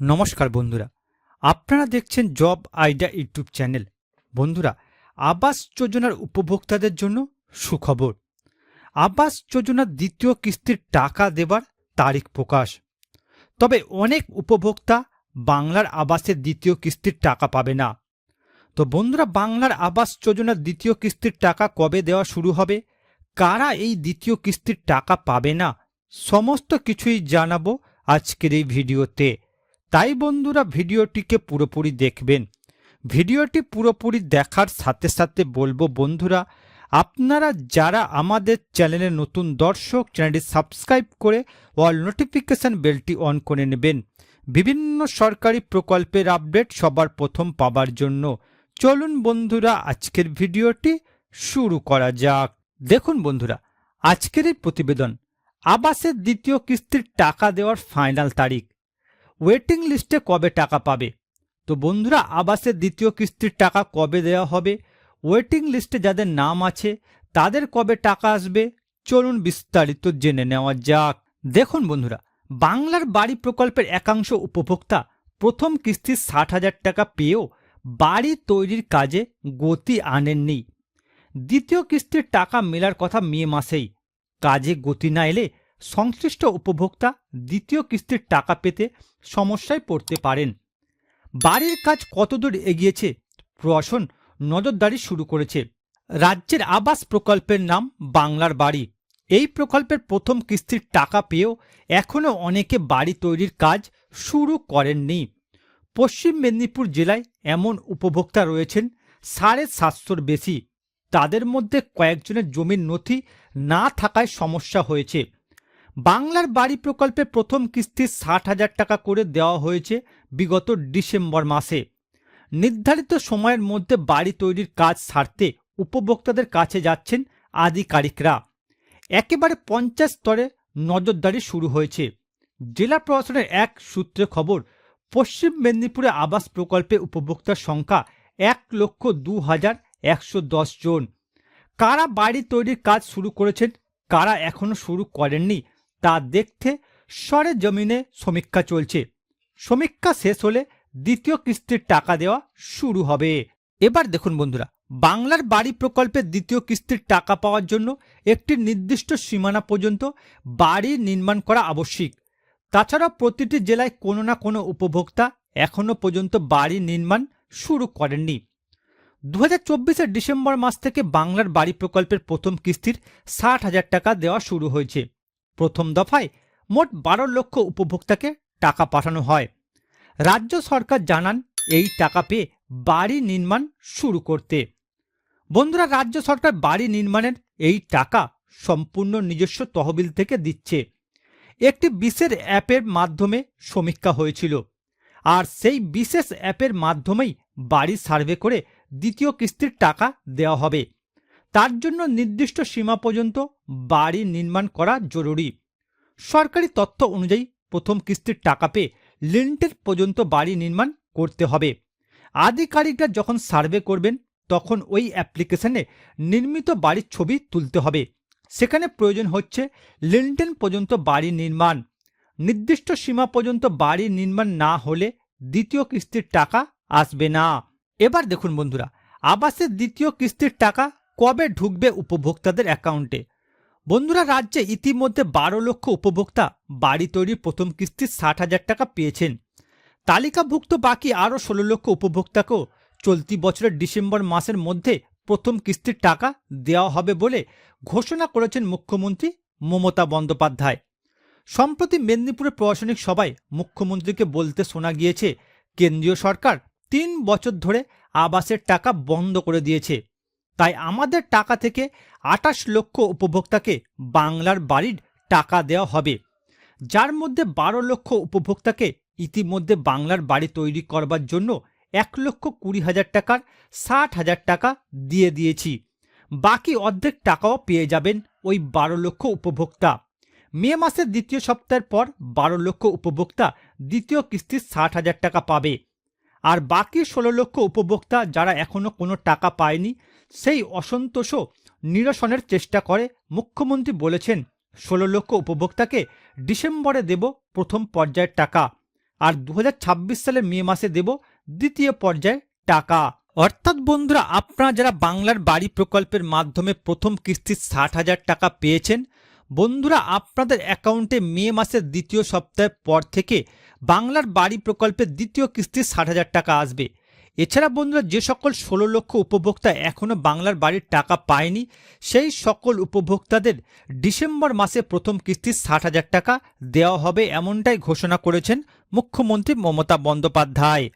নমস্কার বন্ধুরা। আপনারা দেখছেন জব আইডিয়া ইউটিউব চ্যানেল। বন্ধুরা, আবাস যোজনার উপভোক্তাদের জন্য সুখবর। আবাস যোজনার দ্বিতীয় কিস্তির টাকা দেবার তারিখ প্রকাশ। তবে অনেক উপভোক্তা বাংলার আবাসের দ্বিতীয় কিস্তির টাকা পাবে না। তো বন্ধুরা, বাংলার আবাস যোজনার দ্বিতীয় কিস্তির টাকা কবে দেওয়া শুরু হবে? কারা এই দ্বিতীয় কিস্তির টাকা পাবে না? সমস্ত কিছুই জানাব আজকের এই ভিডিওতে। তাই বন্ধুরা ভিডিওটিকে পুরোপুরি দেখবেন। ভিডিওটি পুরোপুরি দেখার সাথে সাথে বলব বন্ধুরা, আপনারা যারা আমাদের চ্যানেলে নতুন দর্শক, চ্যানেলটি সাবস্ক্রাইব করে অল নোটিফিকেশন বেলটি অন করে নেবেন। বিভিন্ন সরকারি প্রকল্পের আপডেট সবার প্রথম পাবার জন্য। চলুন বন্ধুরা, আজকের ভিডিওটি শুরু করা যাক। দেখুন বন্ধুরা, আজকের প্রতিবেদন, আবাসের দ্বিতীয় কিস্তির টাকা দেওয়ার ফাইনাল তারিখ। ওয়েটিং লিস্টে কবে টাকা পাবে? তো বন্ধুরা, আবাসের দ্বিতীয় কিস্তির টাকা কবে দেওয়া হবে? ওয়েটিং লিস্টে যাদের নাম আছে, তাদের কবে টাকা আসবে? চলুন বিস্তারিত জেনে নেওয়া যাক। দেখুন বন্ধুরা, বাংলার বাড়ি প্রকল্পের একাংশ উপভোক্তা প্রথম কিস্তির ষাট হাজার টাকা পেয়েও বাড়ি তৈরির কাজে গতি আনেননি। দ্বিতীয় কিস্তির টাকা মেলার কথা মে মাসেই। কাজে গতি না এলে সংশ্লিষ্ট উপভোক্তা দ্বিতীয় কিস্তির টাকা পেতে সমস্যায় পড়তে পারেন। বাড়ির কাজ কতদূর এগিয়েছে প্রশাসন নজরদারি শুরু করেছে। রাজ্যের আবাস প্রকল্পের নাম বাংলার বাড়ি। এই প্রকল্পের প্রথম কিস্তির টাকা পেয়েও এখনও অনেকে বাড়ি তৈরির কাজ শুরু করেননি। পশ্চিম মেদিনীপুর জেলায় এমন উপভোক্তা রয়েছেন সাড়ে সাতশোর বেশি। তাদের মধ্যে কয়েকজনের জমির নথি না থাকায় সমস্যা হয়েছে। বাংলার বাড়ি প্রকল্পে প্রথম কিস্তি ষাট হাজার টাকা করে দেওয়া হয়েছে বিগত ডিসেম্বর মাসে। নির্ধারিত সময়ের মধ্যে বাড়ি তৈরির কাজ সারতে উপভোক্তাদের কাছে যাচ্ছেন আধিকারিকরা। একেবারে পঞ্চায়েত স্তরে নজরদারি শুরু হয়েছে। জেলা প্রশাসনের এক সূত্রে খবর, পশ্চিম মেদিনীপুরে আবাস প্রকল্পে উপভোক্তার সংখ্যা এক লক্ষ দু হাজার একশো দশ জন। কারা বাড়ি তৈরির কাজ শুরু করেছেন, কারা এখনও শুরু করেননি তা দেখতে সরে জমিনে সমীক্ষা চলছে। সমীক্ষা শেষ হলে দ্বিতীয় কিস্তির টাকা দেওয়া শুরু হবে। এবার দেখুন বন্ধুরা, বাংলার বাড়ি প্রকল্পের দ্বিতীয় কিস্তির টাকা পাওয়ার জন্য একটি নির্দিষ্ট সীমানা পর্যন্ত বাড়ি নির্মাণ করা আবশ্যিক। তাছাড়া প্রতিটি জেলায় কোনো না কোনো উপভোক্তা এখনও পর্যন্ত বাড়ি নির্মাণ শুরু করেননি। দু হাজার ডিসেম্বর মাস থেকে বাংলার বাড়ি প্রকল্পের প্রথম কিস্তির ষাট হাজার টাকা দেওয়া শুরু হয়েছে। প্রথম দফায় মোট বারো লক্ষ উপভোক্তাকে টাকা পাঠানো হয়। রাজ্য সরকার জানান, এই টাকা পেয়ে বাড়ি নির্মাণ শুরু করতে। বন্ধুরা, রাজ্য সরকার বাড়ি নির্মাণের এই টাকা সম্পূর্ণ নিজস্ব তহবিল থেকে দিচ্ছে। একটি বিশেষ অ্যাপের মাধ্যমে সমীক্ষা হয়েছিল। আর সেই বিশেষ অ্যাপের মাধ্যমেই বাড়ি সার্ভে করে দ্বিতীয় কিস্তির টাকা দেওয়া হবে। তার জন্য নির্দিষ্ট সীমা পর্যন্ত বাড়ি নির্মাণ করা জরুরি। সরকারি তথ্য অনুযায়ী প্রথম কিস্তির টাকা পেয়ে লিন্টের পর্যন্ত বাড়ি নির্মাণ করতে হবে। আধিকারিকরা যখন সার্ভে করবেন, তখন ওই অ্যাপ্লিকেশনে নির্মিত বাড়ির ছবি তুলতে হবে। সেখানে প্রয়োজন হচ্ছে লিন্টেন পর্যন্ত বাড়ি নির্মাণ। নির্দিষ্ট সীমা পর্যন্ত বাড়ি নির্মাণ না হলে দ্বিতীয় কিস্তির টাকা আসবে না। এবার দেখুন বন্ধুরা, আবাসের দ্বিতীয় কিস্তির টাকা কবে ঢুকবে উপভোক্তাদের অ্যাকাউন্টে? বন্ধুরা, রাজ্যে ইতিমধ্যে বারো লক্ষ উপভোক্তা বাড়ি তৈরির প্রথম কিস্তি ষাট হাজার টাকা পেয়েছেন। তালিকাভুক্ত বাকি আরও ষোলো লক্ষ উপভোক্তাকেও চলতি বছরের ডিসেম্বর মাসের মধ্যে প্রথম কিস্তির টাকা দেওয়া হবে বলে ঘোষণা করেছেন মুখ্যমন্ত্রী মমতা বন্দ্যোপাধ্যায়। সম্প্রতি মেদিনীপুরের প্রশাসনিক সভায় মুখ্যমন্ত্রীকে বলতে শোনা গিয়েছে, কেন্দ্রীয় সরকার তিন বছর ধরে আবাসের টাকা বন্ধ করে দিয়েছে। তাই আমাদের টাকা থেকে আটাশ লক্ষ উপভোক্তাকে বাংলার বাড়ির টাকা দেওয়া হবে। যার মধ্যে বারো লক্ষ উপভোক্তাকে ইতিমধ্যে বাংলার বাড়ি তৈরি করবার জন্য এক লক্ষ কুড়ি হাজার টাকার ষাট হাজার টাকা দিয়ে দিয়েছি। বাকি অর্ধেক টাকাও পেয়ে যাবেন ওই বারো লক্ষ উপভোক্তা। মে মাসের দ্বিতীয় সপ্তাহের পর বারো লক্ষ উপভোক্তা দ্বিতীয় কিস্তির ষাট হাজার টাকা পাবে। আর বাকি ষোলো লক্ষ উপভোক্তা যারা এখনও কোনো টাকা পায়নি সেই অসন্তোষও নিরসনের চেষ্টা করে, মুখ্যমন্ত্রী বলেছেন, ষোলো লক্ষ উপভোক্তাকে ডিসেম্বরে দেব প্রথম পর্যায়ের টাকা, আর দু সালের মে মাসে দেব দ্বিতীয় পর্যায়ে টাকা। অর্থাৎ বন্ধুরা, আপনারা যারা বাংলার বাড়ি প্রকল্পের মাধ্যমে প্রথম কিস্তির ষাট হাজার টাকা পেয়েছেন, বন্ধুরা, আপনাদের অ্যাকাউন্টে মে মাসের দ্বিতীয় সপ্তাহের পর থেকে বাংলার বাড়ি প্রকল্পের দ্বিতীয় কিস্তির ষাট হাজার টাকা আসবে। এছাড়া বন্ধুরা, যে সকল ষোলো লক্ষ উপভোক্তা এখনও বাংলার বাড়ির টাকা পায়নি, সেই সকল উপভোক্তাদের ডিসেম্বর মাসে প্রথম কিস্তি ষাট হাজার টাকা দেওয়া হবে এমনটাই ঘোষণা করেছেন মুখ্যমন্ত্রী মমতা বন্দ্যোপাধ্যায়।